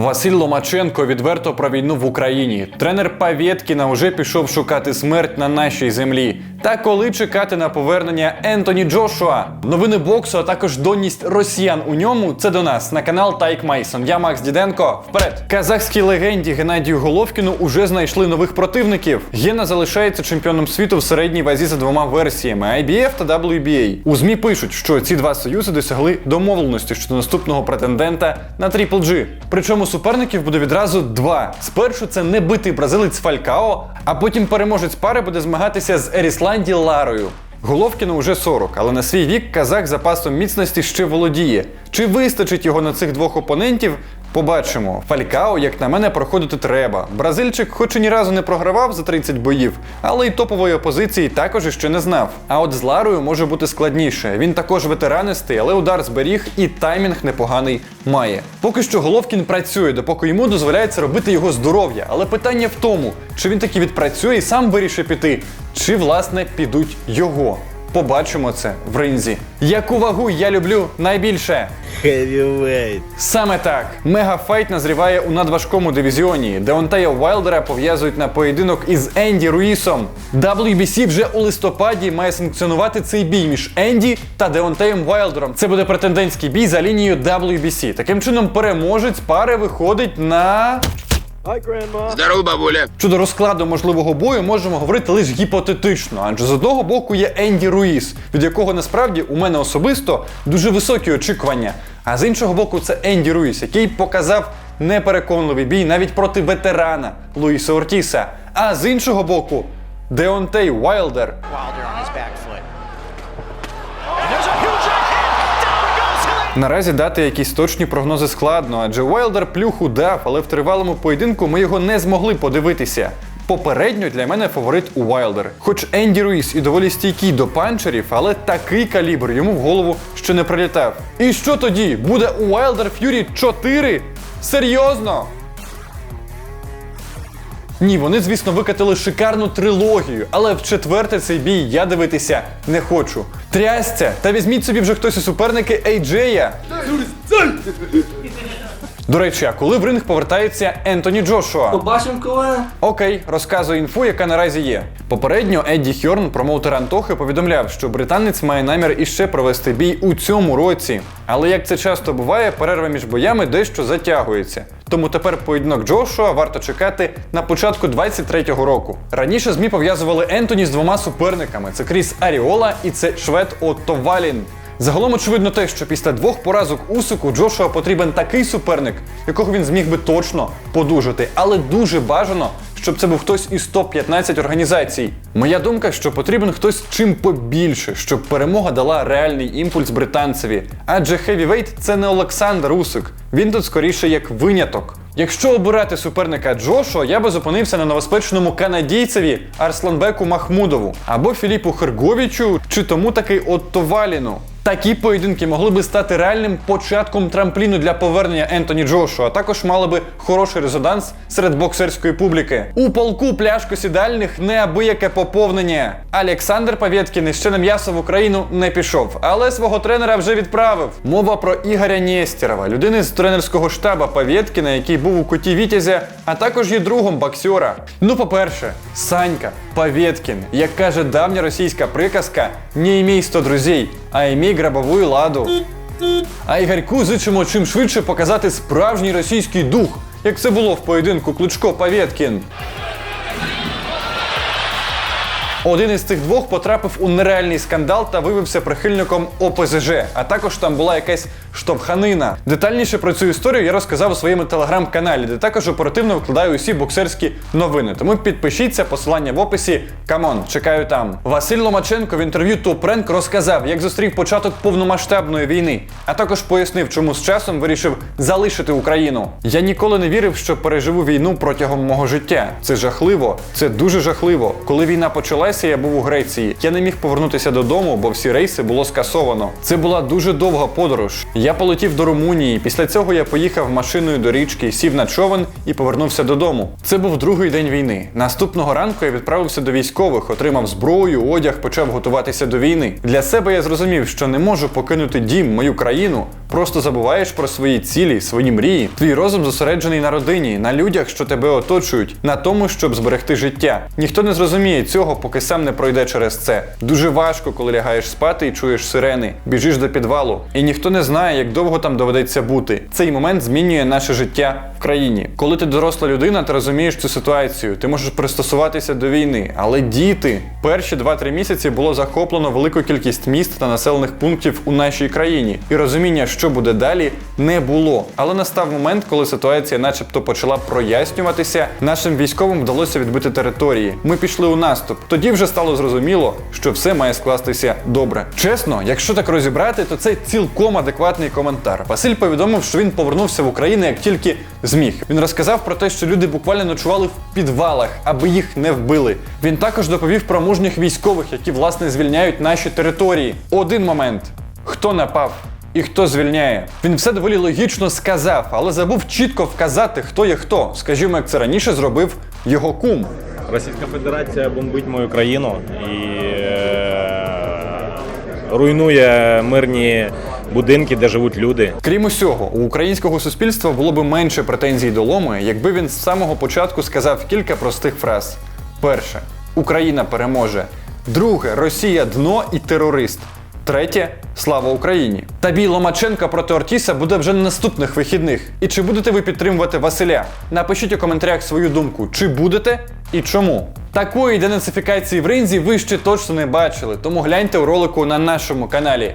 Василь Ломаченко відверто про війну в Україні. Тренер Павєткіна вже пішов шукати смерть на нашій землі. Та коли чекати на повернення Ентоні Джошуа? Новини боксу, а також донність росіян у ньому. Це до нас на канал Тайк Майсон. Я Макс Діденко. Вперед! Казахській легенді Геннадію Головкіну уже знайшли нових противників. Гена залишається чемпіоном світу в середній вазі за двома версіями IBF та WBA. У ЗМІ пишуть, що ці два союзи досягли домовленості щодо наступного претендента на Triple G. Причому суперників буде відразу два. Спершу це небитий бразилець Фалькао, а потім переможець пари буде змагатися з Ерісланді Ларою. Головкіну вже 40, але на свій вік казах запасом міцності ще володіє. Чи вистачить його на цих двох опонентів? Побачимо. Фалькао, як на мене, проходити треба. Бразильчик, хоч і ні разу не програвав за 30 боїв, але й топової опозиції також іще не знав. А от з Ларою може бути складніше. Він також ветеранистий, але удар зберіг і таймінг непоганий має. Поки що Головкін працює, допоки йому дозволяється робити його здоров'я. Але питання в тому, чи він таки відпрацює і сам вирішить піти, чи власне підуть його. Побачимо це в ринзі. Яку вагу я люблю найбільше? Heavyweight. Саме так. Мегафайт назріває у надважкому дивізіоні. Деонтея Уайлдера пов'язують на поєдинок із Енді Руїсом. WBC вже у листопаді має санкціонувати цей бій між Енді та Деонтеєм Уайлдером. Це буде претендентський бій за лінією WBC. Таким чином, переможець пари виходить на. Здорово, бабуля. Щодо розкладу можливого бою можемо говорити лише гіпотетично, адже з одного боку є Енді Руїс, від якого насправді у мене особисто дуже високі очікування. А з іншого боку, це Енді Руїс, який показав непереконливий бій навіть проти ветерана Луїса Ортіса. А з іншого боку, Деонтей Уайлдер. Wilder Наразі дати якісь точні прогнози складно, адже Уайлдер плюху дав, але в тривалому поєдинку ми його не змогли подивитися. Попередньо для мене фаворит Уайлдер. Хоч Енді Руїс і доволі стійкий до панчерів, але такий калібр йому в голову ще не прилітав. І що тоді? Буде Уайлдер Ф'юрі 4? Серйозно? Ні, вони, звісно, викатили шикарну трилогію, але в четверте цей бій я дивитися не хочу. Трясця! Та візьміть собі вже хтось у суперники Ейджея. До речі, а коли в ринг повертається Ентоні Джошуа? Побачимо коли. Окей, розказую інфу, яка наразі є. Попередньо Едді Хьорн, промоутер Антохи, повідомляв, що британець має намір іще провести бій у цьому році. Але як це часто буває, перерва між боями дещо затягується. Тому тепер поєдинок Джошуа варто чекати на початку 23-го року. Раніше ЗМІ пов'язували Ентоні з двома суперниками: це Кріс Аріола і це швед Отто Валін. Загалом очевидно те, що після двох поразок Усику Джошуа потрібен такий суперник, якого він зміг би точно подужати, але дуже бажано, щоб це був хтось із топ-15 організацій. Моя думка, що потрібен хтось чим побільше, щоб перемога дала реальний імпульс британцеві. Адже хевівейт це не Олександр Усик. Він тут скоріше як виняток. Якщо обирати суперника Джошуа, я би зупинився на новоспечному канадійцеві Арсланбеку Махмудову або Філіпу Херговічу, чи тому таки Отто Валіну. Такі поєдинки могли би стати реальним початком трампліну для повернення Ентоні Джошуа, а також мали би хороший резонанс серед боксерської публіки. У полку пляшкосідальних неабияке поповнення. Олександр Павєткін ще на м'ясо в Україну не пішов, але свого тренера вже відправив. Мова про Ігоря Нєстєрова, людини з тренерського штаба Павєткіна, який був у куті Вітязя, а також є другом боксера. Ну, по-перше, Санька Павєткін, як каже давня російська приказка, не імей 100 друзей, а імій грабову ладу. А Ігорьку зичимо чим швидше показати справжній російський дух, як це було в поєдинку Кличко Павєткін. Один із цих двох потрапив у нереальний скандал та виявився прихильником ОПЗЖ, а також там була якась штовханина. Детальніше про цю історію я розказав у своєму телеграм-каналі, де також оперативно викладаю усі боксерські новини. Тому підпишіться, посилання в описі. Камон, чекаю там. Василь Ломаченко в інтерв'ю Топренк розказав, як зустрів початок повномасштабної війни, а також пояснив, чому з часом вирішив залишити Україну. Я ніколи не вірив, що переживу війну протягом мого життя. Це жахливо, це дуже жахливо. Коли війна почалася, класі я був у Греції. Я не міг повернутися додому, бо всі рейси було скасовано. Це була дуже довга подорож. Я полетів до Румунії. Після цього я поїхав машиною до річки, сів на човен і повернувся додому. Це був другий день війни. Наступного ранку я відправився до військових, отримав зброю, одяг, почав готуватися до війни. Для себе я зрозумів, що не можу покинути дім, мою країну. Просто забуваєш про свої цілі, свої мрії. Твій розум зосереджений на родині, на людях, що тебе оточують, на тому, щоб зберегти життя. Ніхто не зрозуміє цього, поки сам не пройде через це. Дуже важко, коли лягаєш спати і чуєш сирени, біжиш до підвалу, і ніхто не знає, як довго там доведеться бути. Цей момент змінює наше життя країні. Коли ти доросла людина, ти розумієш цю ситуацію, ти можеш пристосуватися до війни. Але діти, перші 2-3 місяці було захоплено велику кількість міст та населених пунктів у нашій країні, і розуміння, що буде далі, не було. Але настав момент, коли ситуація, начебто, почала прояснюватися. Нашим військовим вдалося відбити території. Ми пішли у наступ. Тоді вже стало зрозуміло, що все має скластися добре. Чесно, якщо так розібрати, то це цілком адекватний коментар. Василь повідомив, що він повернувся в Україну як тільки зміг. Він розказав про те, що люди буквально ночували в підвалах, аби їх не вбили. Він також доповів про мужніх військових, які власне звільняють наші території. Один момент: хто напав? І хто звільняє? Він все доволі логічно сказав, але забув чітко вказати, хто є хто. Скажімо, як це раніше зробив його кум. Російська Федерація бомбить мою країну і е, руйнує мирні будинки, де живуть люди. Крім усього, у українського суспільства було б менше претензій до Ломи, якби він з самого початку сказав кілька простих фраз: перше, Україна переможе. Друге, Росія дно і терорист. Третє слава Україні. Та бій Ломаченка проти Ортіса буде вже на наступних вихідних. І чи будете ви підтримувати Василя? Напишіть у коментарях свою думку, чи будете і чому. Такої денацифікації в ринзі ви ще точно не бачили, тому гляньте у ролику на нашому каналі.